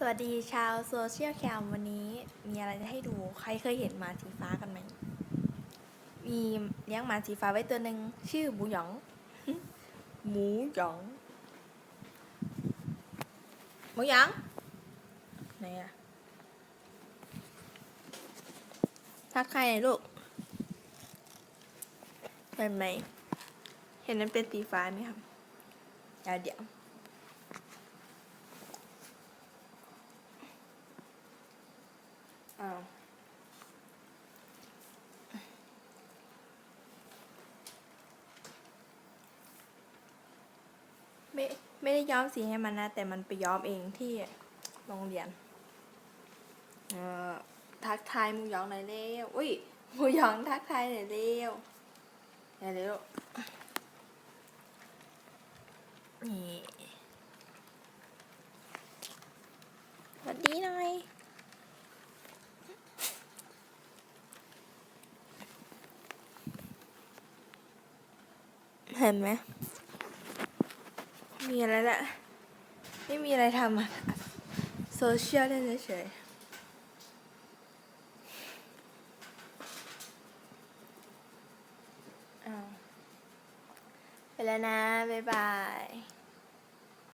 สวัสดีชาวโซเชียลแคมวันนี้มีอะไรจะให้ดูใครเคยเห็นหมาสีฟ้ากันไหม มีเลี้ยงหมาสีฟ้าไว้ตัวหนึ่งชื่อหมูหยอง หมูหยอง หมูหยองไหนอะทักใครหน่อยลูก เห็นไหม เห็นมันเป็นสีฟ้าไหมครับเดี๋ยวเดี๋ยว อ้าวไม่ไม่ได้ย้อมสีให้มันนะ แต่มันไปย้อมเองที่โรงเรียน เอ่อทักทายมูหยองหน่อยเร็ว อุ้ยมูหยองทักทายหน่อยเร็วอย่าเร็ว นี่สวัสดีหน่อย เห็นไหม มีอะไรละ ไม่มีอะไรทำอะโซเชียลเล่นเฉยๆอ้าวไปแล้วนะ บ๊ายบาย